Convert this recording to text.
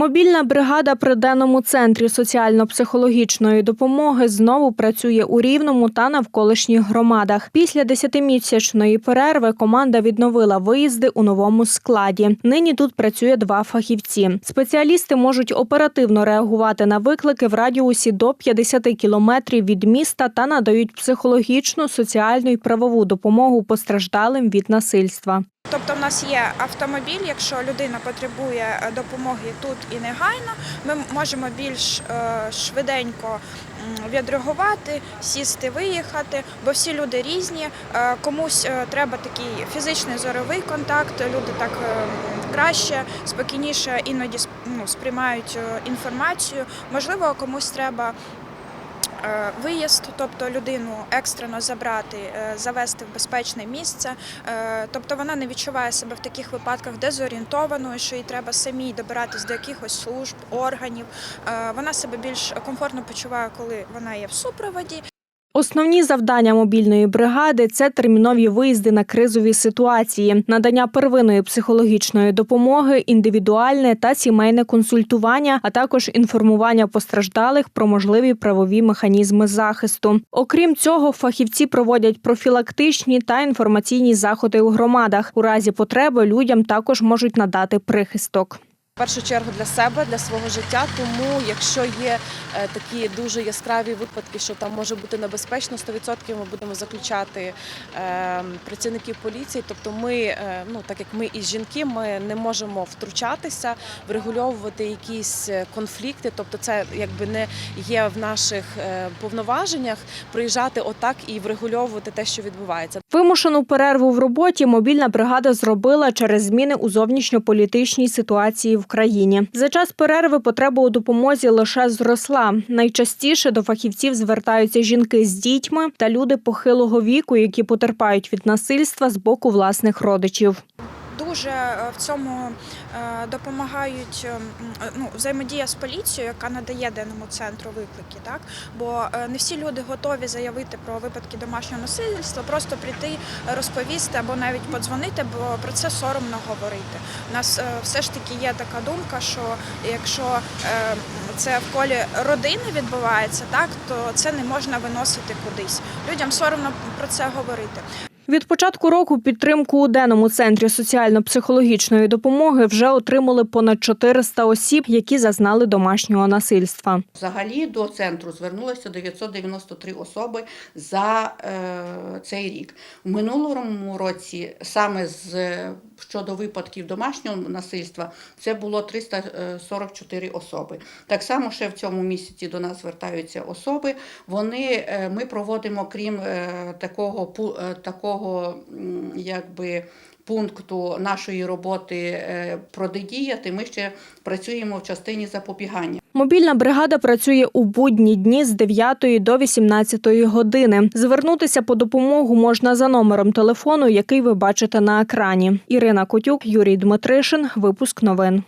Мобільна бригада при денному центрі соціально-психологічної допомоги знову працює у Рівному та навколишніх громадах. Після десятимісячної перерви команда відновила виїзди у новому складі. Нині тут працює два фахівці. Спеціалісти можуть оперативно реагувати на виклики в радіусі до 50 кілометрів від міста та надають психологічну, соціальну і правову допомогу постраждалим від насильства. Тобто, в нас є автомобіль. Якщо людина потребує е, допомоги тут і негайно, ми можемо більш е, швиденько відреагувати, сісти, виїхати, бо всі люди різні. Е, Комусь треба такий фізичний зоровий контакт. Люди так краще, спокійніше іноді ну, сприймають інформацію. Можливо, комусь треба. Е, Виїзд, тобто людину екстрено забрати, е, завести в безпечне місце. Е, Тобто вона не відчуває себе в таких випадках дезорієнтованою, що їй треба самій добиратись до якихось служб, органів. Вона себе більш комфортно почуває, коли вона є в супроводі. Основні завдання мобільної бригади це термінові виїзди на кризові ситуації, надання первинної психологічної допомоги, індивідуальне та сімейне консультування, а також інформування постраждалих про можливі правові механізми захисту. Окрім цього, фахівці проводять профілактичні та інформаційні заходи у громадах. У разі потреби людям також можуть надати прихисток. Першу чергу для себе, для свого життя. Тому, якщо є е, такі дуже яскраві випадки, що там може бути небезпечно, 100% ми будемо заключати е, працівників поліції. Тобто, ми, е, ну так як ми і жінки, ми не можемо втручатися, врегульовувати якісь е, конфлікти. Тобто, це якби не є в наших повноваженнях приїжджати отак і врегульовувати те, що відбувається. Вимушену перерву в роботі мобільна бригада зробила через зміни у зовнішньополітичній ситуації в країні. За час перерви потреба у допомозі лише зросла. Найчастіше до фахівців звертаються жінки з дітьми та люди похилого віку, які потерпають від насильства з боку власних родичів. Дуже е, в цьому е, допомагають е, м, е, ну, взаємодія з поліцією, яка надає даному центру виклики. Так? Бо е, не всі люди готові заявити про випадки домашнього насильства, просто прийти, розповісти або навіть подзвонити, бо про це соромно говорити. У нас все ж таки є така думка, що якщо це в колі родини відбувається, так то це не можна виносити кудись. Людям соромно про це говорити. Від початку року підтримку у денному центрі соціально-психологічної допомоги вже отримали понад 400 осіб, які зазнали домашнього насильства. Взагалі до центру звернулося 993 особи за е, цей рік. У минулому році саме з щодо випадків домашнього насильства це було 344 особи. Так само ще в цьому місяці до нас звертаються особи. Вони е, ми проводимо крім е, такого е, такого м, якби. Пункту нашої роботи е, протидіяти, ми ще працюємо в частині запобігання. Мобільна бригада працює у будні дні з 9 до 18 години. Звернутися по допомогу можна за номером телефону, який ви бачите на екрані. Ірина Котюк, Юрій Дмитришин. Випуск новин.